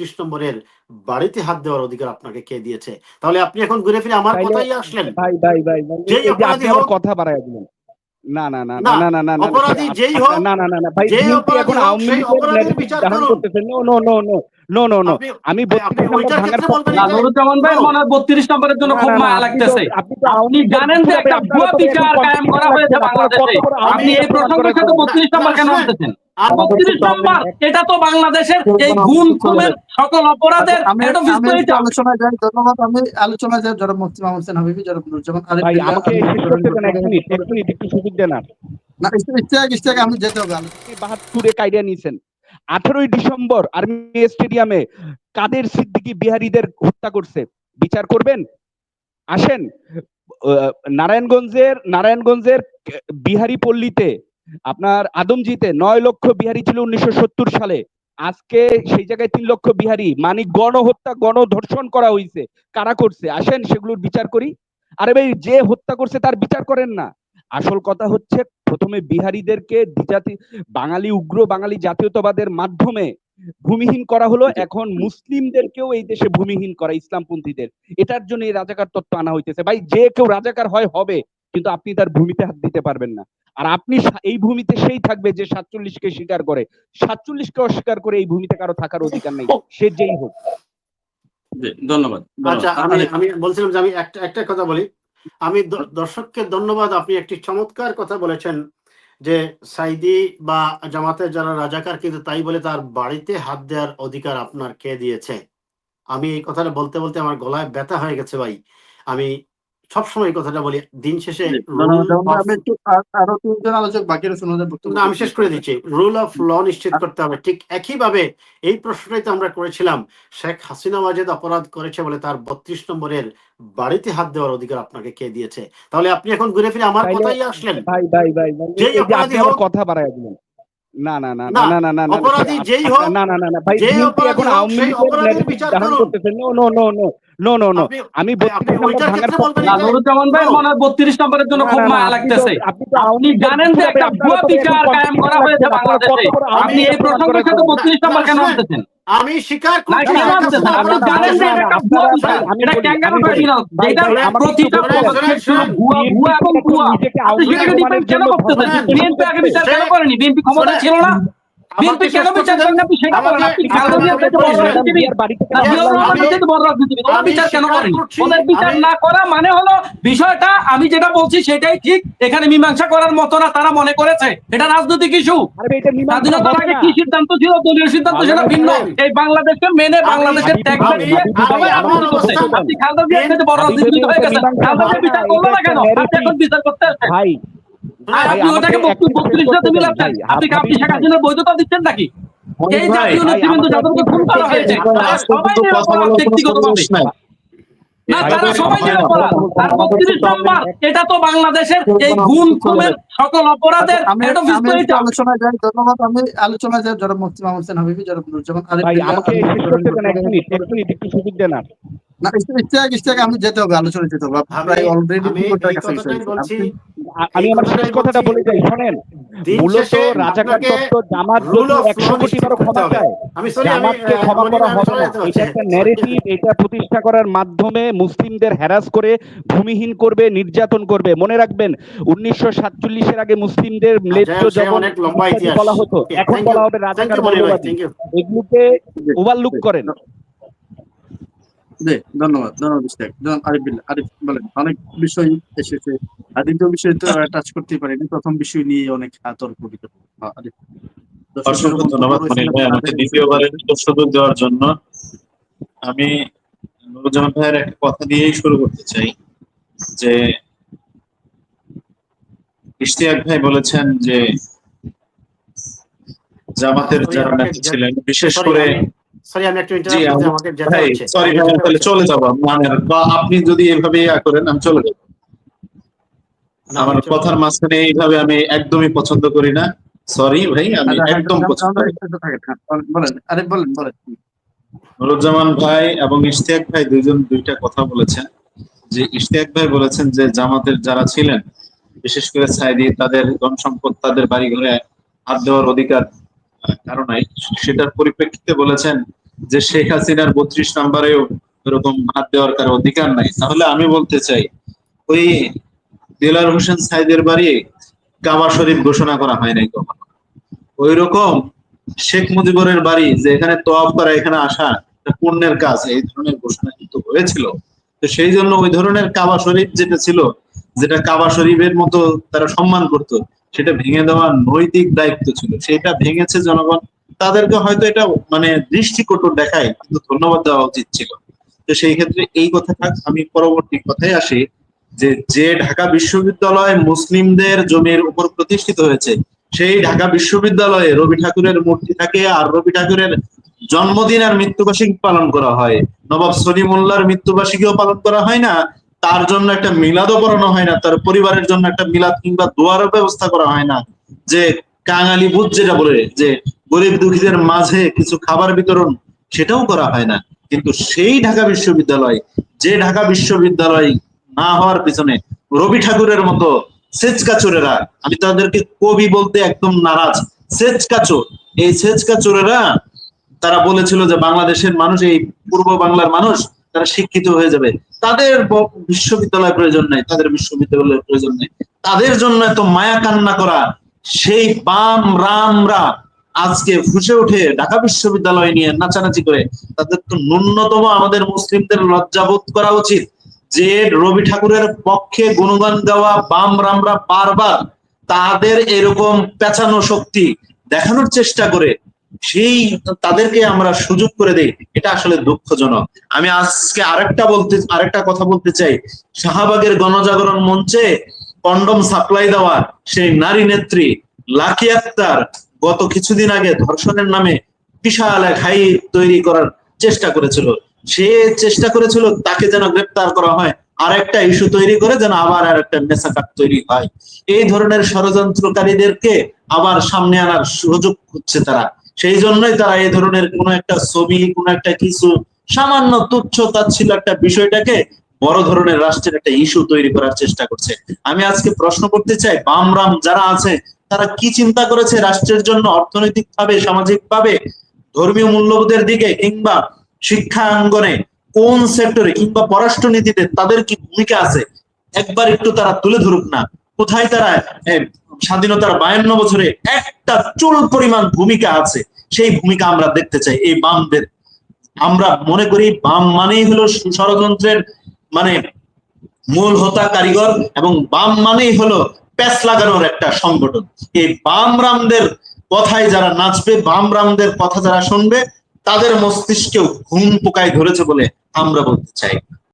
বত্রিশ নম্বরের বাড়িতে হাত দেওয়ার অধিকার আপনাকে কে দিয়েছে তাহলে আপনি এখন ঘুরে ফিরে আমার কথাই আসলেন ভাই ভাই ভাই কথা বাড়ায় দিলেন না না না না, না না না না অপরাধী যেই হোক, না না না না ভাই যেই বিএনপি অপরাধী এখন আওয়ামী লীগের বিচার ধারণ no no no no no no no আপনি- আমি 32 ভাই মনে হয় নম্বরের জন্য খুব মায়া লাগতেছে আপনি আপনি জানেন যে একটা ভুয়া বিচার কায়েম করা হয়েছে বাংলাদেশে আপনি এই প্রসঙ্গের সাথে বত্রিশ নম্বর কেন আনতেছেন আমি- বত্রিশ নম্বর এটা তো বাংলাদেশের এই গুণ খুনের সকল অপরাধের একটা বিস্তারিত। একটু যাই। ধন্যবাদ আমি আলোচনায় যাই। জনাব মুফতি মাহমুদ হোসেন হাবিবি জনাব নুরুজ্জামান আরিফ আমাকে শেষ করতে দেন এক মিনিট এক মিনিট একটু সুযোগ দেন আর। না ইস্তে- ইস্তেহাক ইস্তেহাক আমি যেতে হবে আলোচনায়। বাহাত্তরে কাইডা নিয়েছেন। আঠারোই ডিসেম্বর আর্মি স্টেডিয়ামে কাদের সিদ্দিকী বিহারীদের হত্যা করছে? বিচার করবেন? আসেন। আহ, নারায়ণগঞ্জের নারায়ণগঞ্জের বিহারি পল্লীতে আপনার আদমজিতে নয় লক্ষ বিহারি ছিল উনিশশো সত্তর সালে। আজকে সেই জায়গায় তিন লক্ষ বিহারি। মানে গণহত্যা গণধর্ষণ করা হয়েছে কারা করছে? আসেন সেগুলোর বিচার করি। আরে ভাই যে হত্যা করছে তার বিচার করেন না। আসল কথা হচ্ছে প্রথমে বিহারীদেরকে দ্বিজাতি বাঙালি উগ্র বাঙালি জাতীয়তাবাদের মাধ্যমে ভূমিহীন করা হলো। এখন মুসলিমদেরকেও এই দেশে ভূমিহীন করা ইসলামপন্থীদের। এটার জন্য এই রাজাকার তত্ত্ব আনা হইতেছে। ভাই যে কেউ রাজাকার হয় হবে। কিন্তু আপনি তার ভূমিতে হাত দিতে পারবেন না। আর আপনি এই ভূমিতে সেই থাকবে যে সাতচল্লিশকে স্বীকার করে। সাতচল্লিশকে অস্বীকার করে এই ভূমিতে কারও থাকার অধিকার নেই। সে যেই হোক। ধন্যবাদ। আচ্ছা আমি আমি বলছিলাম যে আমি একটা একটা কথা বলি। আমি দর্শককে ধন্যবাদ আপনি একটি চমৎকার কথা বলেছেন যে সাইদি বা জামাতের যারা রাজাকার কিন্তু তাই বলে তার বাড়িতে হাত দেওয়ার অধিকার আপনার কে দিয়েছে? আমি এই কথাটা বলতে বলতে আমার গলায় ব্যথা হয়ে গেছে ভাই। আমি সবসময় কথাটা বলি দিন শেষে আরও তিনজন আলোচক বাকি না আমি শেষ করে দিচ্ছি। রুল অফ ল নিশ্চিত করতে হবে। ঠিক একইভাবে এই প্রশ্নটাই তো আমরা করেছিলাম। শেখ হাসিনা ওয়াজেদ অপরাধ করেছে বলে তার বত্রিশ নম্বরের বাড়িতে হাত দেওয়ার অধিকার আপনাকে কে দিয়েছে? তাহলে আপনি এখন ঘুরে ফিরে আমার কথাই আসলেন। ভাই ভাই ভাই কথা বাড়ায় দিলেন। না না না না, না না না না অপরাধী না, যেই হোক, না না না না ভাই বিএনপি এখন আওয়ামী লীগের বিচার করতেছে no no no no no no no আমি ভাই, আপনি 32 নম্বর ভাঙার ভাই মনে হয় বত্রিশ নম্বরের জন্য খুব না, না, মায়া লাগতেছে আপনি জানেন যে একটা ভুয়া বিচার কায়েম করা হয়েছে বাংলাদেশে আপনি এই প্রসঙ্গের সাথে বত্রিশ নম্বর কেন আনতেছেন আমি স্বীকার করছি? আপনি জানেন যে এটা ভুয়া ক্যাঙ্গারু যেটা প্রতিটা পদক্ষেপ ভুয়া, ভুয়া এবং ভুয়া। আপনি সেটাকে ডিফেন্ড কেন করতেছেন? বিএনপি আগে বিচার কেন করেনি? বিএনপি ক্ষমতা ছিল না? বিএনপি কেন বিচার করেন? আপনি সেটা বলেন। আপনি বিচার কেন ওদের বিচার না করা মানে হলো বিষয়টা আমি যেটা বলছি সেটাই ঠিক এখানে মীমাংসা করার মতো না তারা মনে করেছে। এটা রাজনৈতিক ইস্যু। স্বাধীনতার আগে কি সিদ্ধান্ত ছিল? দলীয় সিদ্ধান্ত সেটা ভিন্ন। এই বাংলাদেশকে মেনে বাংলাদেশের সবাই করছে। আপনি খালেদা জিয়ার বড় আমি রাজনীতিবিদ হয়ে খালেদা বিচার করল না কেন? আপনি এখন বিচার করতে আসছেন আপনি ওটাকে একটু শেষ বত্রিশ করতে সাথে মিলাচ্ছেন আপনি আপনি আপনি শেখ হাসিনার বৈধতা দিচ্ছেন নাকি? এই জাতীয় নেতৃবৃন্দ যাদেরকে খুন করা হয়েছে। তারা সবাই কথা ব্যক্তিগতভাবে না তারা সবাই ভাই, আর বত্রিশ নম্বর এটা তো বাংলাদেশের এই গুণ খুনের সকল অপরাধের আমি একটা আমি যাই। ধন্যবাদ আমি আলোচনায় যাই। জনাব মুফতি মাহমুদ হোসেন হাবিবি জনাব নুরুজ্জামান আরিফ ভাই আমাকে শেষ করতে দেন এক মিনিট এক মিনিট একটু সুযোগ দেন আর না ইস্তে- ইস্তেহাক ইস্তেহাক আমি যেতে হবে আলোচনা যেতে হবে। আপনি আমি- প্রায় অলরেডি বলছি আমি আমার শেষ কথাটা বলে যাই শোনেন মূলত রাজাকার তত্ত্ব জামাত of একশো কোটি বারো ক্ষমা চায় আমি সরি আমি জামাতকে ক্ষমা করা হবে না। এটা একটা ন্যারেটিভ এটা প্রতিষ্ঠা করার মাধ্যমে মুসলিমদের হ্যারাস করে ভূমিহীন করবে নির্যাতন করবে। মনে রাখবেন উনিশশো সাতচল্লিশের আগে মুসলিমদের লম্বা ইত্যাদি ইতিহাস। বলা হতো এখন বলা হবে রাজাকার মৌলবাদী এগুলোকে ওভারলুক করেন। জি ধন্যবাদ আরিফ আরিফ বলেন অনেক বিষয় এসেছে। আর দ্বিতীয় বিষয় তো টাচ করতে পারিনি প্রথম বিষয় নিয়ে অনেক তর্ক বিতর্ক আরিফ। অসংখ্য ধন্যবাদ ভাই। আমাকে দ্বিতীয়বারের সুযোগ দেওয়ার জন্য আমি নুরুজ্জামান ভাইয়ের একটা কথা দিয়েই শুরু করতে চাই যে ইশতিয়াক ভাই বলেছেন যে জামাতের যারা নেতা ছিলেন বিশেষ করে sorry, আমি একটু জি interrupt করছি, আমাকে যেতে হচ্ছে। সরি ভাই তাহলে চলে যাব মানে বা আপনি যদি এভাবে ইয়া করেন আমি চলে যাব। আমার কথার মাঝখানে এইভাবে আমি একদমই পছন্দ করি না। সরি ভাই আমি আচ্ছা, একদম পছন্দ করি বলেন আরে বলেন বলেন। নুরুজ্জামান ভাই এবং ইশতিয়াক ভাই দুইজন দুইটা কথা বলেছেন। যে ইশতিয়াক ভাই বলেছেন যে জামাতের যারা ছিলেন বিশেষ করে সাইদি তাদের ধন সম্পদ তাদের বাড়ি ঘরে হাত দেওয়ার অধিকার আহ, কারও নাই। সেটার পরিপ্রেক্ষিতে বলেছেন যে শেখ হাসিনার বত্রিশ নাম্বারেও এরকম হাত দেওয়ার কারও অধিকার নাই। তাহলে আমি বলতে চাই, ওই দেলার হোসেন সাইদের বাড়ি কাবা শরীফ ঘোষণা করা হয় নাই কখনো? ওই রকম শেখ মুজিবুরের বাড়ি যে এখানে তোয়াব করা, এখানে আসা পুণ্যের কাজ, এই ধরনের ঘোষণা কিন্তু হয়েছিল। তো সেই জন্য ওই ধরনের কাবা শরীফ যেটা ছিল, যেটা কাবা শরীফের মতো তারা সম্মান করত, সেটা ভেঙে দেওয়ার নৈতিক দায়িত্ব ছিল। সেটা ভেঙেছে জনগণ। তাদেরকে হয়তো এটা মানে দৃষ্টিকটু দেখায়, কিন্তু ধন্যবাদ দেওয়া উচিত ছিল। তো সেই ক্ষেত্রে এই কথাটা আমি পরবর্তী কথায় আসি যে যে ঢাকা বিশ্ববিদ্যালয় মুসলিমদের জমির উপর প্রতিষ্ঠিত হয়েছে, সেই ঢাকা বিশ্ববিদ্যালয়ে রবি ঠাকুরের মূর্তি থাকে আর রবি ঠাকুরের জন্মদিন আর মৃত্যুবার্ষিকী পালন করা হয়। নবাব সলিমুল্লাহর মৃত্যুবার্ষিকীও পালন করা হয় না, তার জন্য একটা মিলাদও করানো হয় না, তার পরিবারের জন্য একটা মিলাদ কিংবা দোয়ারও ব্যবস্থা করা হয় না। যে কাঙালি বুধ যেটা বলে যে গরিব দুঃখীদের মাঝে কিছু খাবার বিতরণ সেটাও করা হয় না। কিন্তু সেই ঢাকা বিশ্ববিদ্যালয়, যে ঢাকা বিশ্ববিদ্যালয় না হওয়ার পিছনে রবি ঠাকুরের মতো সেচকাচোরেরা, আমি তাদেরকে কবি বলতে একদম নারাজ, সেচকাচোর। এই সেচকাচোরেরা, তারা বলেছিল যে বাংলাদেশের মানুষ, এই পূর্ব বাংলার মানুষ, তারা শিক্ষিত হয়ে যাবে। তাদের বিশ্ববিদ্যালয় প্রয়োজন নেই, তাদের বিশ্ববিদ্যালয়ের প্রয়োজন নেই। তাদের জন্য এত মায়া কান্না করা, সেই বাম রামরা আজকে ফুসে উঠে ঢাকা বিশ্ববিদ্যালয় নিয়ে নাচানাচি করে তাদের তো ন্যূনতম আমাদের মুসলিমদের লজ্জাবোধ করা উচিত যে রবি ঠাকুরের পক্ষে গুণগান গাওয়া, বাম রামরা বারবার তাদের এরকম পেঁচানো শক্তি দেখানোর চেষ্টা করে, সেই তাদেরকে আমরা সুযোগ করে দেই। এটা আসলে দুঃখজনক। আমি আজকে আরেকটা বলতে, আরেকটা কথা বলতে চাই। শাহবাগের গণজাগরণ মঞ্চে কন্ডম সাপ্লাই দেওয়া সেই নারী নেত্রী লাকি আক্তার গত কিছুদিন আগে ধর্ষণের নামে বিশাল এক হাই তৈরি করার চেষ্টা করেছিল। সে চেষ্টা করেছিল, তাকে যেন গ্রেপ্তার করা হয়। আর একটা ইস্যু তৈরি করে যেন আবার আর একটা মেসাকাট তৈরি হয়। এই ধরনের ষড়যন্ত্রকারীদেরকে আবার সামনে আনার সুযোগ হচ্ছে তারা। সেই জন্যই তারা এই ধরনের কোন একটা ছবি, কোন একটা কিছু, সামান্য তুচ্ছ তাচ্ছিল একটা বিষয়টাকে বড় ধরনের রাষ্ট্রের একটা ইস্যু তৈরি করার চেষ্টা করছে। আমি আজকে প্রশ্ন করতে চাই, বামরাম যারা আছে তারা কি চিন্তা করেছে রাষ্ট্রের জন্য অর্থনৈতিক ভাবে সামাজিক ভাবে ধর্মীয় মূল্যবোধের দিকে কিংবা শিক্ষা অঙ্গনে কোন সেক্টরে কিংবা পররাষ্ট্রনীতিতে তাদের কি ভূমিকা আছে? একবার একটু তারা তুলে ধরুক না। কোথায় তারা স্বাধীনতার বায়ান্ন বছরে একটা চুল পরিমাণ ভূমিকা আছে? সেই ভূমিকা আমরা দেখতে চাই, এই বামদের। আমরা মনে করি বাম মানেই হলো ষড়যন্ত্রের মানে মূল হোতা কারিগর এবং বাম মানেই হলো প্যাচ লাগানোর একটা সংগঠন। এই বাম রামদের কথায় যারা নাচবে বাম রামদের কথা যারা শুনবে, তাদের মস্তিষ্কেও ঘুম পোকায় ধরেছে বলে আমরা বলতে চাই।